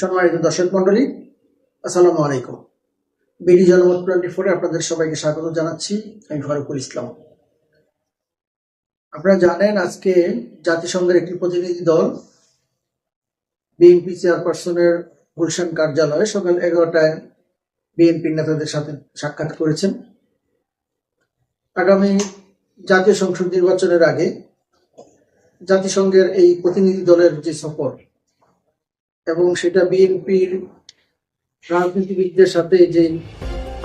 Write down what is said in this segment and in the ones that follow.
সম্মানিত দর্শক মন্ডলী আসসালামু আলাইকুম। বিডি জনমত টোয়েন্টি ফোরে আপনাদের সবাইকে স্বাগত জানাচ্ছি, আমি ফারুকুল ইসলাম। আপনারা জানেন আজকে জাতিসংঘের একটি প্রতিনিধি দল, বিএনপি চেয়ারপারসনের গুলশান কার্যালয়ে সকাল এগারোটায় বিএনপি নেতাদের সাথে সাক্ষাৎ করেছেন। আগামী জাতীয় সংসদ নির্বাচনের আগে জাতিসংঘের এই প্রতিনিধি দলের যে সফর এবং সেটা বিএনপির রাজনীতিবিদদের সাথে যে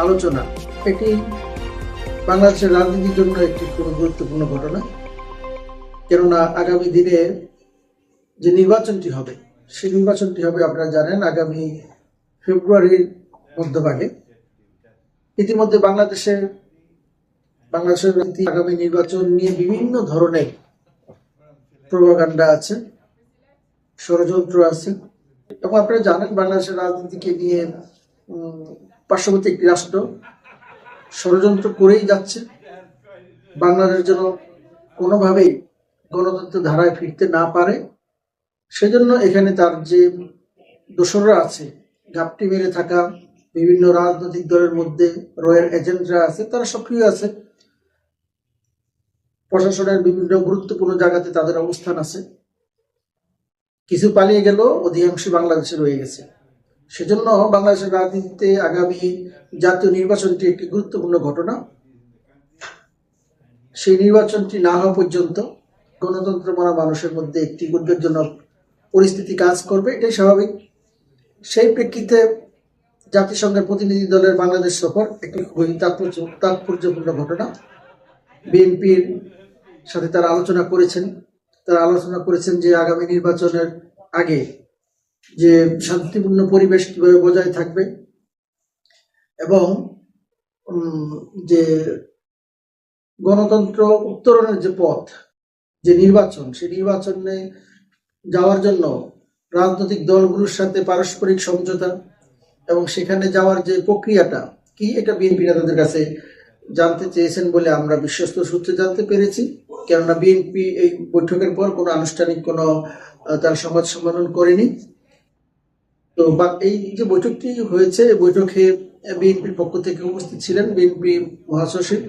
আলোচনা, এটি বাংলাদেশের রাজনীতির জন্য একটি খুব গুরুত্বপূর্ণ ঘটনা। কেননা আগামী দিনে যে নির্বাচনটি হবে, সেই নির্বাচনটি হবে আপনারা জানেন আগামী ফেব্রুয়ারির মধ্যভাগে। ইতিমধ্যে বাংলাদেশের বাংলাদেশের আগামী নির্বাচন নিয়ে বিভিন্ন ধরনের প্রভাকাণ্ডা আছে, ষড়যন্ত্র আছে। এবং আপনারা জানেন বাংলাদেশের রাজনীতিকে নিয়ে পার্শ্ববর্তী একটি রাষ্ট্র ষড়যন্ত্র করেই যাচ্ছে। বাংলাদেশ যেন কোনোভাবেই গণতন্ত্র ধারায় ফিরতে না পারে। সেজন্য এখানে তার যে দোসররা আছে, ঘাপটি মেরে থাকা বিভিন্ন রাজনৈতিক দলের মধ্যে রয়্যাল এজেন্টরা আছে, তারা সক্রিয় আছে। প্রশাসনের বিভিন্ন গুরুত্বপূর্ণ জায়গাতে তাদের অবস্থান আছে। কিছু পালিয়ে গেল অধিকাংশ বাংলাদেশে রয়ে গেছে। সেজন্য বাংলাদেশের রাজনীতিতে আগামী জাতীয় নির্বাচনটি একটি গুরুত্বপূর্ণ ঘটনা। সেই নির্বাচনটি না হওয়া পর্যন্ত গণতন্ত্র মানা মানুষের মধ্যে একটি উদ্বেগজনক পরিস্থিতি কাজ করবে, এটাই স্বাভাবিক। সেই প্রেক্ষিতে জাতিসংঘের প্রতিনিধি দলের বাংলাদেশ সফর একটি খুবই তাৎপর্য তাৎপর্যপূর্ণ ঘটনা। বিএনপির সাথে তারা আলোচনা করেছেন। তারা আলোচনা করেছেন যে আগামী নির্বাচনের আগে যে শান্তিপূর্ণ পরিবেশ কীভাবে বজায় থাকবে এবং যে গণতন্ত্র উত্তরণের যে পথ, যে নির্বাচন, সেই নির্বাচনে যাওয়ার জন্য রাজনৈতিক দলগুলোর সাথে পারস্পরিক সমঝোতা এবং সেখানে যাওয়ার যে প্রক্রিয়াটা, কি এটা বিএনপি নেতাদের কাছে জানতে চেয়েছেন বলে আমরা বিশ্বস্ত সূত্রে জানতে পেরেছি। কেননা বিএনপি এই বৈঠকের পর কোনো আনুষ্ঠানিক কোনো তার সংবাদ সম্মেলন করেনি। তো বা, এই যে বৈঠকটি হয়েছে, এই বৈঠকে বিএনপির পক্ষ থেকে উপস্থিত ছিলেন বিএনপি মহাসচিব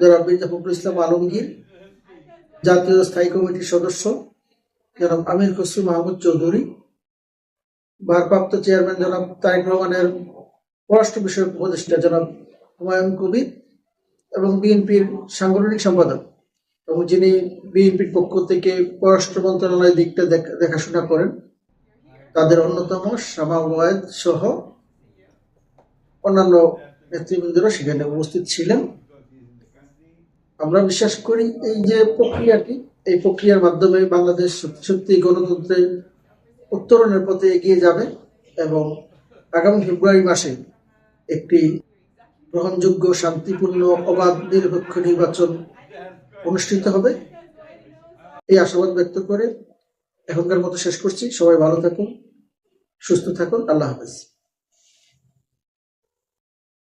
জনাব মির্জা ফখরুল ইসলাম আলমগীর, জাতীয় স্থায়ী কমিটির সদস্য জনাব আমির খসরু মাহমুদ চৌধুরী, ভারপ্রাপ্ত চেয়ারম্যান জনাব তারেক রহমানের পররাষ্ট্র বিষয়ক উপদেষ্টা জনাব হুমায়ুন কবির এবং বিএনপির সাংগঠনিক সম্পাদক। এবং যিনি বিএনপির পক্ষ থেকে পররাষ্ট্র মন্ত্রণালয়ের দিকটা দেখাশোনা করেন, তাদের অন্যতম শামা ওয়াহেদ সহ অন্যান্য নেতৃবৃন্দরা সেখানে উপস্থিত ছিলেন। আমরা বিশ্বাস করি এই যে প্রক্রিয়াটি, এই প্রক্রিয়ার মাধ্যমে বাংলাদেশ সত্যি গণতন্ত্রের উত্তরণের পথে এগিয়ে যাবে এবং আগামী ফেব্রুয়ারি মাসে একটি গ্রহণযোগ্য শান্তিপূর্ণ অবাধ নিরপেক্ষ নির্বাচন অনুষ্ঠিত হবে। এই আশাবাদ ব্যক্ত করে এখনকার মতো শেষ করছি। সবাই ভালো থাকুন, সুস্থ থাকুন। আল্লাহ হাফেজ।